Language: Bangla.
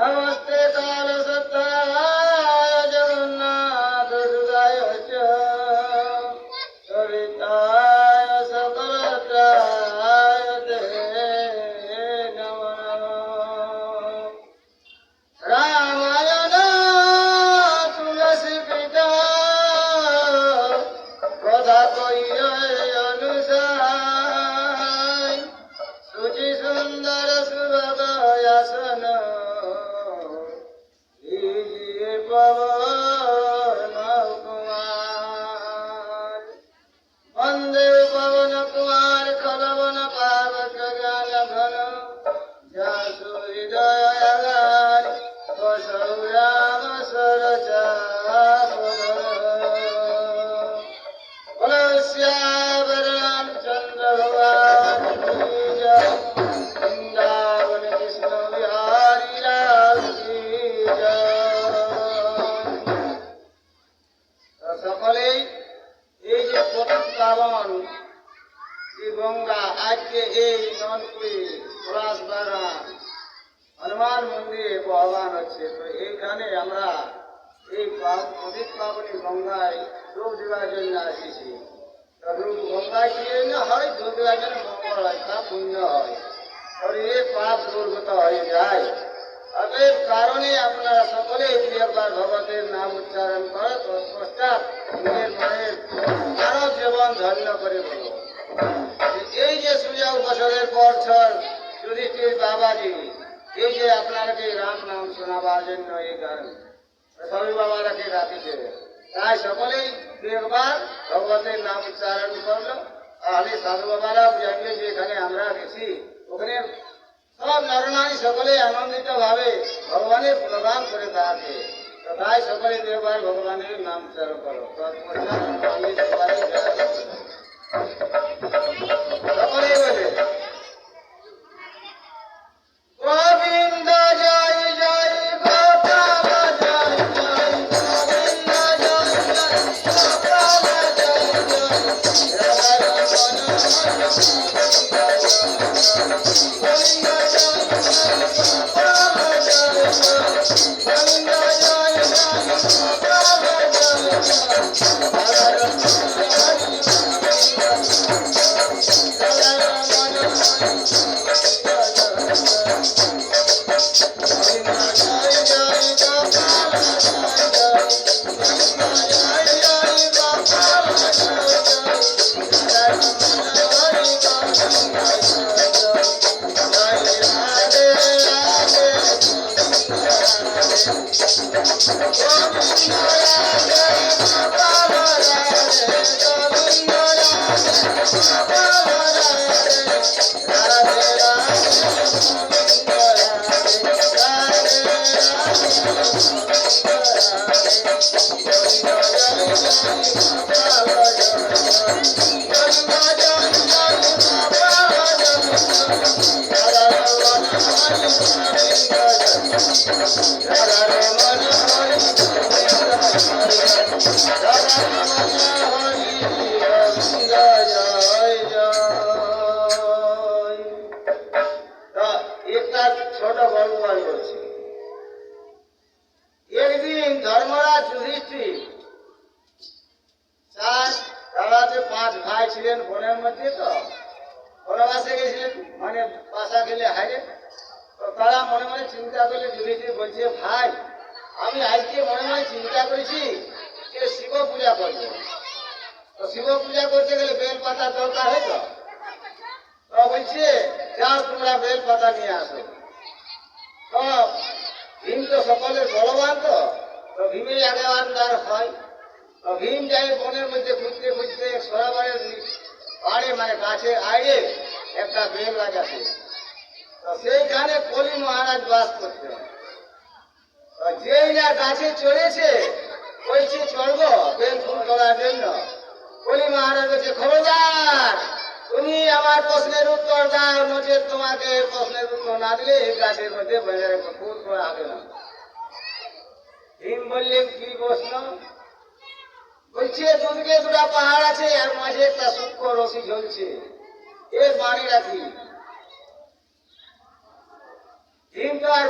नमस्ते আজকে এই ননপুরি পলাশবাড়া হনুমান মন্দিরে বহবান হচ্ছে। তো এইখানে আমরা এই পা- পবিত্র পাবনী গঙ্গায় ডুব দেওয়ার জন্য আসিছি। ডুব গঙ্গায় কি জন্য হয়? ডুব দেওয়ার জন্য মঙ্গল হয় তা পুণ্য হয়। এ পাপ দুর্গত হয়ে যায়। অতএব কারণে আপনারা সকলেই দুই একবার ভগবতের নাম উচ্চারণ করে পশ্চাৎ নিজের মনের আরও জীবন ধন্য করে বলো এই যে সুযোগ বছরের পর ছর যুধিষ্ঠির বাবাজি এই যে আপনাকে রাম নাম শোনাবার জন্য এই গান সবই বাবারাকে রাখিছে তাই সকলেই দু একবার ভগবতের নাম উচ্চারণ করল তাহলে সাধু বাবারা জানলে যে এখানে আমরা গেছি ওখানে সব নরনারী সকলে আনন্দিত ভাবে ভগবানের প্রদান করে থাকে তাই সকলে দু একবার ভগবানের নাম উচ্চারণ করো আমি। সকলেই বলে একটা ছোট গল্প আমি বলছি একদিন ধর্মরাজ যুধিষ্ঠির চার তারাতে পাঁচ ভাই ছিলেন বনের মধ্যে তো বনবাসে গেছিলেন মানে বাসা গেলে হাইরে তারা মনে মনে চিন্তা করলে যুধিষ্ঠির বলছে, ভাই, আমি আজকে মনে মনে চিন্তা করেছি যে শিব পূজা করব। তো শিব পূজা করতে গেলে বেল পাতা দরকার হয় তো? বলছে, যাও তোমরা বেল পাতা নিয়ে আসো। তো ভীম তো সকলের বলবান তো তো ভীমের আগে তার হয়। তো ভীম যাই বনের মধ্যে খুঁজতে খুঁজতে সরাবারের পাড়ে মানে গাছের আড়ে একটা বেল গাছ আছে। সেইখানে কলি মহারাজ বাস করতেন যেই না গাছে চড়েছে, বলছে, চড়বো, বেল ফুল তোলার জন্য। কলি মহারাজ বলছে, খবরদার, তুমি আমার প্রশ্নের উত্তর দাও নচে তোমাকে প্রশ্নের উত্তর না দিলে এই গাছের মধ্যে বাজারে ফুল করে আগে না। ভীম বললেন, কি প্রশ্ন? বলছে, দুদিকে দুটা পাহাড় আছে আর মাঝে একটা সূক্ষ্ম রশি ঝুলছে। এর বাণী রাখি ভীম তো আর